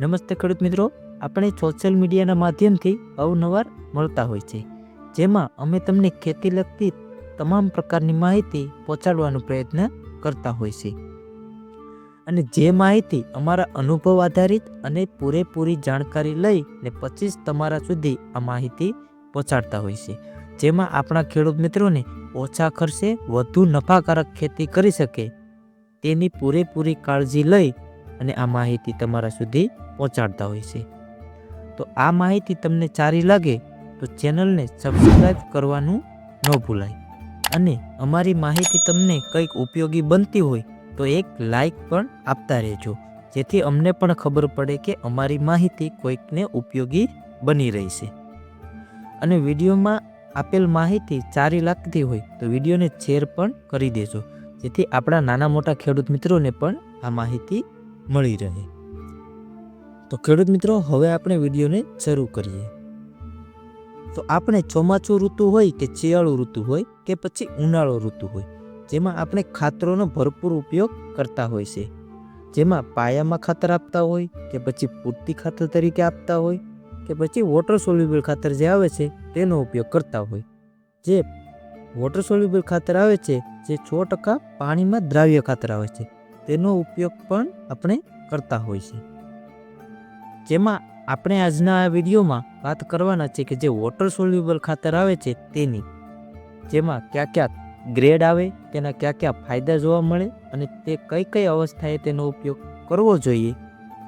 નમસ્તે ખેડૂત મિત્રો. આપણે સોશિયલ મીડિયાના માધ્યમથી અવનવાર મળતા હોય છે. જેમાં અમે તમને ખેતી લગતી તમામ પ્રકારની માહિતી પહોંચાડવાનો પ્રયત્ન કરતા હોય છે. અને જે માહિતી અમારા અનુભવ આધારિત અને પૂરેપૂરી જાણકારી લઈ ને પછી જ તમારા સુધી આ માહિતી પહોંચાડતા હોય છે. જેમાં આપણા ખેડૂત મિત્રોને ઓછા ખર્ચે વધુ નફાકારક ખેતી કરી શકે તેની પૂરેપૂરી કાળજી લઈ અને આ માહિતી તમારા સુધી પહોંચાડતા હોય છે. તો આ માહિતી તમને સારી લાગે તો ચેનલને સબસ્ક્રાઈબ કરવાનું ન ભૂલાય. અને અમારી માહિતી તમને કંઈક ઉપયોગી બનતી હોય તો એક લાઈક પણ આપતા રહેજો. જેથી અમને પણ ખબર પડે કે અમારી માહિતી કોઈકને ઉપયોગી બની રહી છે. અને વિડીયોમાં આપેલ માહિતી સારી લાગતી હોય તો વિડીયોને શેર પણ કરી દેજો. જેથી આપણા નાના મોટા ખેડૂત મિત્રોને પણ આ માહિતી મળી રહે. તો ખેડૂત મિત્રો, હવે આપણે વિડીયોને શરૂ કરીએ. તો આપણે ચોમાસું ઋતુ હોય કે શિયાળુ ઋતુ હોય કે પછી ઉનાળો ઋતુ હોય, જેમાં આપણે ખાતરોનો ભરપૂર ઉપયોગ કરતા હોય છે. જેમાં પાયામાં ખાતર આપતા હોય, કે પછી પૂરતી ખાતર તરીકે આપતા હોય, કે પછી વોટર સોલ્યુબલ ખાતર જે આવે છે, તેનો ઉપયોગ કરતા હોય. જે વોટર સોલ્યુબલ ખાતર આવે છે, જે છ ટકા પાણીમાં દ્રાવ્ય ખાતર આવે છે. તેનો ઉપયોગ પણ આપણે કરતા હોય છે. જેમાં આપણે આજના આ વિડીયોમાં વાત કરવાના છે કે જે વોટર સોલ્યુબલ ખાતર આવે છે તેની, જેમાં કયા કયા ગ્રેડ આવે, તેના કયા કયા ફાયદા જોવા મળે અને તે કઈ કઈ અવસ્થાએ તેનો ઉપયોગ કરવો જોઈએ,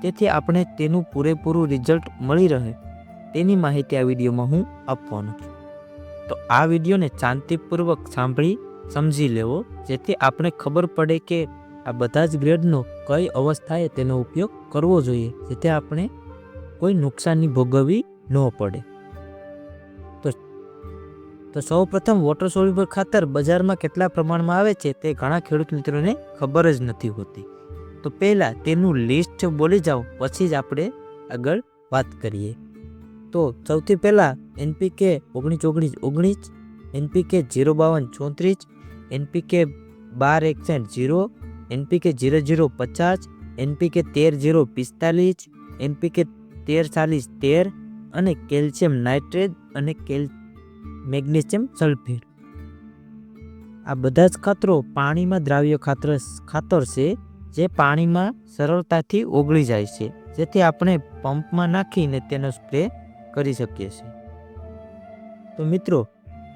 તેથી આપણે તેનું પૂરેપૂરું રિઝલ્ટ મળી રહે તેની માહિતી આ વિડીયોમાં હું આપવાનો છું. તો આ વિડીયોને શાંતિપૂર્વક સાંભળી, સમજી લેવો, જેથી આપણે ખબર પડે કે આ બધા જ ગ્રેડનો કઈ અવસ્થાએ તેનો ઉપયોગ કરવો જોઈએ, જેથી આપણે કોઈ નુકસાની ભોગવવી ન પડે. તો તો સૌ પ્રથમ વોટર સોલ્યુબલ ખાતર બજારમાં કેટલા પ્રમાણમાં આવે છે તે ઘણા ખેડૂત મિત્રોને ખબર જ નથી હોતી. તો પહેલાં તેનું લિસ્ટ બોલી જાઓ, પછી જ આપણે આગળ વાત કરીએ. તો સૌથી પહેલાં એનપીકે ઓગણીસ ઓગણીસ ઓગણીસ, એનપીકે જીરો બાવન ચોત્રીસ, એનપીકે બાર એકસઠ જીરો એનપીકે જીરો જીરો પચાસ, એનપીકે તેર જીરો પિસ્તાલીસ, એનપીકે તેર ચાલીસ તેર અને કેલ્શિયમ નાઇટ્રેટ અને કેલ મેગ્નેશિયમ સલ્ફેટ. આ બધા જ ખાતરો પાણીમાં દ્રાવ્ય ખાતર ખાતર છે, જે પાણીમાં સરળતાથી ઓગળી જાય છે, જેથી આપણે પંપમાં નાખીને તેનો સ્પ્રે કરી શકીએ છીએ. તો મિત્રો,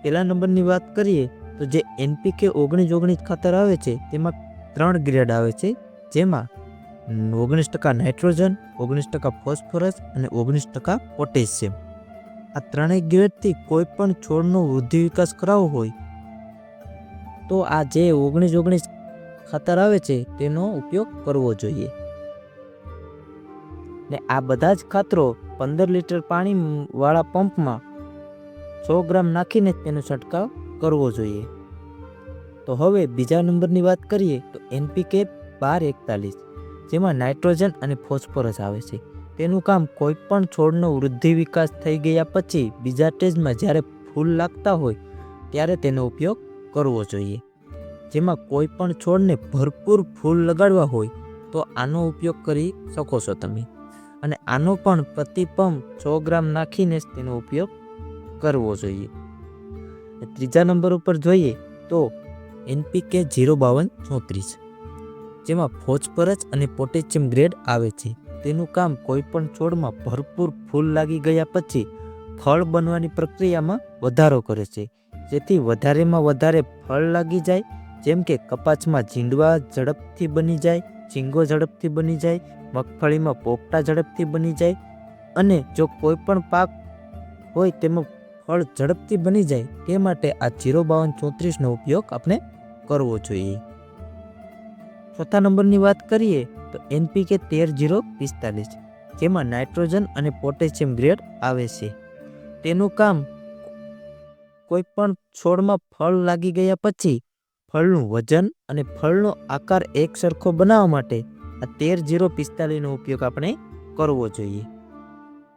પહેલા નંબરની વાત કરીએ તો જે એનપીકે ઓગણીસ ઓગણીસ ખાતર આવે છે, તેમાં ત્રણ ગ્રેડ આવે છે, જેમાં ઓગણીસ ટકા નાઇટ્રોજન, ઓગણીસ ટકા ફોસ્ફરસ અને ઓગણીસ ટકા પોટેશિયમ. આ ત્રણેય ગ્રેડથી કોઈ પણ છોડનો વૃદ્ધિ વિકાસ કરાવવો હોય, તો આ જે ઓગણીસ ઓગણીસ ખાતર આવે છે, તેનો ઉપયોગ કરવો જોઈએ. ને આ બધા જ ખાતરો પંદર લીટર પાણીવાળા પંપમાં સો ગ્રામ નાખીને તેનો છંટકાવ કરવો જોઈએ. તો હવે બીજા નંબરની વાત કરીએ તો એનપીકે બાર એકતાલીસ, જેમાં નાઇટ્રોજન અને ફોસ્ફરસ આવે છે. તેનું કામ કોઈ પણ છોડનો વૃદ્ધિ વિકાસ થઈ ગયા પછી બીજા સ્ટેજમાં જ્યારે ફૂલ લાગતા હોય ત્યારે તેનો ઉપયોગ કરવો જોઈએ. જેમાં કોઈ પણ છોડને ભરપૂર ફૂલ લગાડવા હોય તો આનો ઉપયોગ કરી શકો છો તમે. અને આનો પણ પ્રતિ પંપ સો ગ્રામ નાખીને જ તેનો ઉપયોગ કરવો જોઈએ. ત્રીજા નંબર ઉપર જોઈએ તો એનપીકે જીરો બાવન ચોત્રીસ. જેમાં ફોસ્ફરસ અને પોટેશિયમ ગ્રેડ આવે છે. તેનું કામ કોઈપણ છોડમાં ભરપૂર ફૂલ લાગી ગયા પછી ફળ બનવાની પ્રક્રિયામાં વધારો કરે છે. જેથી વધારેમાં વધારે ફળ લાગી જાય, જેમ કે કપાસમાં ઝીંડવા ઝડપથી બની જાય ઝીંગો ઝડપથી બની જાય, મગફળીમાં પોપટા ઝડપથી બની જાય અને જો કોઈ પણ પાક હોય તેમાં ફળ ઝડપથી બની જાય તે માટે આ જીરો બાવન ચોત્રીસનો ઉપયોગ આપણે કરવો જોઈએ. ચોથા નંબરની વાત કરીએ તો એનપીકે તેર જીરો પિસ્તાલીસ, જેમાં નાઇટ્રોજન અને પોટેશિયમ ગ્રેડ આવે છે. તેનું કામ કોઈ પણ છોડમાં ફળ લાગી ગયા પછી ફળનું વજન અને ફળનો આકાર એક સરખો બનાવવા માટે આ તેર જીરો પિસ્તાલીસનો ઉપયોગ આપણે કરવો જોઈએ.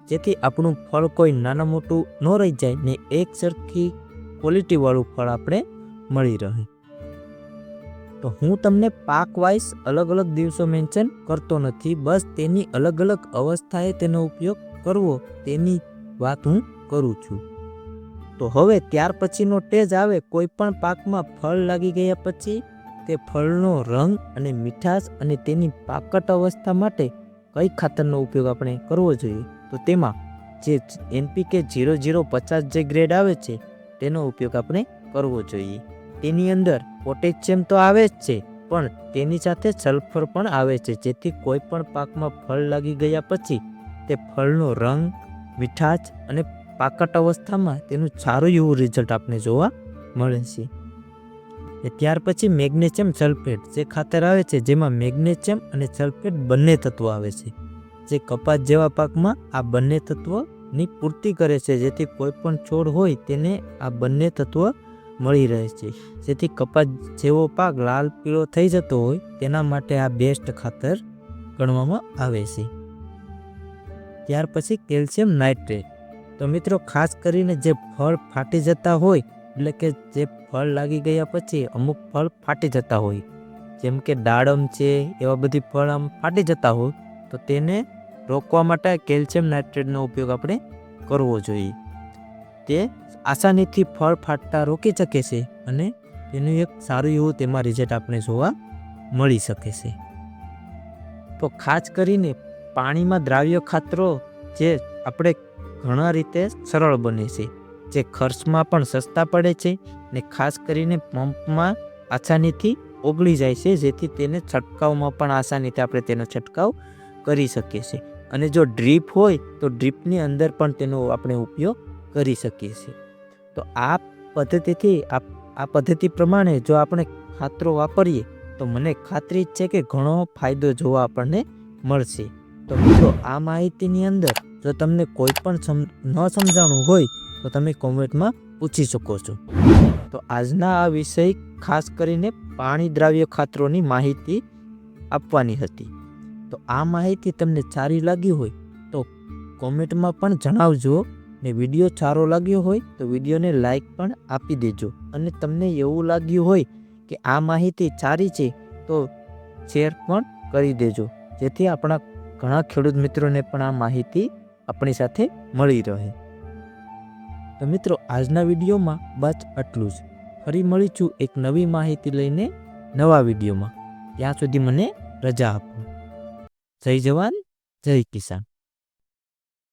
જેથી આપણું ફળ કોઈ નાના મોટું ન રહી જાય ને એક સરખી ક્વોલિટીવાળું ફળ આપણે મળી રહે. તો હું તમને પાક વાઇઝ અલગ અલગ દિવસો મેન્શન કરતો નથી, બસ તેની અલગ અલગ અવસ્થાએ તેનો ઉપયોગ કરવો તેની વાત હું કરું છું. તો હવે ત્યાર પછીનો ટેજ આવે, કોઈ પણ પાકમાં ફળ લાગી ગયા પછી તે ફળનો રંગ અને મીઠાશ અને તેની પાકટ અવસ્થા માટે કઈ ખાતરનો ઉપયોગ આપણે કરવો જોઈએ? તો તેમાં જે એનપીકે ઝીરો ઝીરો પચાસ જે ગ્રેડ આવે છે, તેનો ઉપયોગ આપણે કરવો જોઈએ. તેની અંદર પોટેશિયમ તો આવે જ છે, પણ તેની સાથે સલ્ફર પણ આવે છે, જેથી કોઈ પણ પાકમાં ફળ લાગી ગયા પછી તે ફળનો રંગ, મીઠાશ અને પાકટ અવસ્થામાં તેનું સારું એવું રિઝલ્ટ આપણે જોવા મળે છે. ત્યાર પછી મેગ્નેશિયમ સલ્ફેટ જે ખાતર આવે છે, જેમાં મેગ્નેશિયમ અને સલ્ફેટ બંને તત્વો આવે છે. જે કપાસ જેવા પાકમાં આ બંને તત્વની પૂર્તિ કરે છે, જેથી કોઈ પણ છોડ હોય તેને આ બંને તત્વ મળી રહે છે. જેથી કપાસ જેવો પાક લાલ, પીળો થઈ જતો હોય તેના માટે આ બેસ્ટ ખાતર ગણવામાં આવે છે. ત્યાર પછી કેલ્શિયમ નાઇટ્રેટ. તો મિત્રો, ખાસ કરીને જે ફળ ફાટી જતા હોય, એટલે કે જે ફળ લાગી ગયા પછી અમુક ફળ ફાટી જતા હોય, જેમ કે દાડમ છે, એવા બધી ફળ આમ ફાટી જતા હોય, તો તેને રોકવા માટે કેલ્શિયમ નાઇટ્રેટનો ઉપયોગ આપણે કરવો જોઈએ. તે આસાનીથી ફળ ફાટતા રોકી શકે છે અને તેનું એક સારું એવું તેમાં રિઝલ્ટ આપણે જોવા મળી શકે છે. તો ખાસ કરીને પાણીમાં દ્રાવ્ય ખાતરો જે આપણે ઘણા રીતે સરળ બને છે, જે ખર્ચમાં પણ સસ્તા પડે છે ને ખાસ કરીને પંપમાં આસાનીથી ઓગળી જાય છે, જેથી તેને છંટકાવમાં પણ આસાનીથી આપણે તેનો છંટકાવ કરી શકીએ છીએ. અને જો ડ્રીપ હોય, તો ડ્રીપની અંદર પણ તેનો આપણે ઉપયોગ કરી શકીએ છીએ. તો આ પદ્ધતિથી આ પદ્ધતિ પ્રમાણે જો આપણે ખાતરો વાપરીએ, તો મને ખાતરી છે કે ઘણો ફાયદો જોવા આપણને મળશે. તો મિત્રો, આ માહિતીની અંદર જો તમને કોઈ પણ ન સમજાણું હોય, તો તમે કોમેન્ટમાં પૂછી શકો છો. તો આજના આ વિષય ખાસ કરીને પાણી દ્રાવ્ય ખાતરોની માહિતી આપવાની હતી. તો આ માહિતી તમને સારી લાગી હોય તો કોમેન્ટમાં પણ જણાવજો ને વીડિયો સારો લાગ્યો હોય તો વિડીયોને લાઈક પણ આપી દેજો. અને તમને એવું લાગ્યું હોય કે આ માહિતી સારી છે તો શેર પણ કરી દેજો. જેથી આપણા ઘણા ખેડૂત મિત્રોને પણ આ માહિતી આપણી સાથે મળી રહે. તો મિત્રો, આજના વિડીયોમાં બસ આટલું જ. ફરી મળીશું એક નવી માહિતી લઈને નવા વિડીયોમાં. ત્યાં સુધી મને રજા આપો. જય જવાન જય કિસાન.